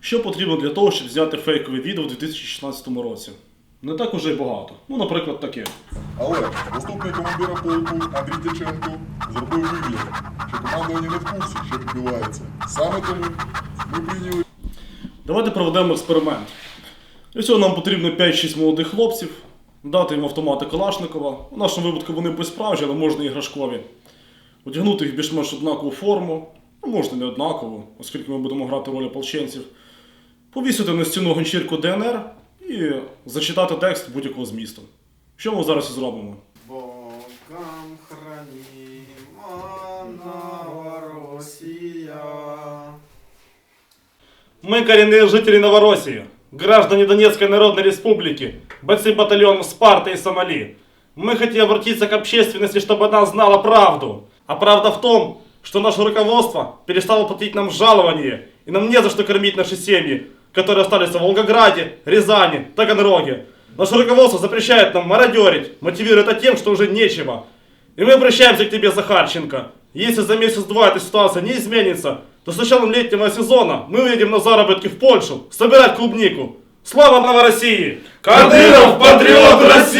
Що потрібно для того, щоб зняти фейкове відео у 2016 році? Не так уже й багато. Ну, наприклад, таке. Але заступник командира полку Андрій Дяченко зробив вигляд, що командування не в курсі, що відбувається. Саме тому ми прийняли Давайте проведемо експеримент. Для цього нам потрібно 5-6 молодих хлопців, дати їм автомати Калашникова. У нашому випадку вони безсправжні, але можна іграшкові. Одягнути їх більш-менш однакову форму, ну можна не однакову, оскільки ми будемо грати роль ополченців. Повісити на стіну ганчірку ДНР і зачитати текст будь-якого змісту. Що ми зараз і зробимо? Богом хранима Новороссия. Мы коренные жители Новороссии, граждане Донецкой Народной Республики, бойцы батальонов Спарта и Сомали. Мы хотим обратиться к общественности, чтобы она знала правду. А правда в том, что наше руководство перестало платить нам жалование, и нам не за что кормить наши семьи, которые остались в Волгограде, Рязани, Таганроге. Наше руководство запрещает нам мародерить, мотивирует это тем, что уже нечего. И мы обращаемся к тебе, Захарченко. Если за месяц-два эта ситуация не изменится, то с началом летнего сезона мы уедем на заработки в Польшу собирать клубнику. Слава Новороссии! Кадыров – патриот России!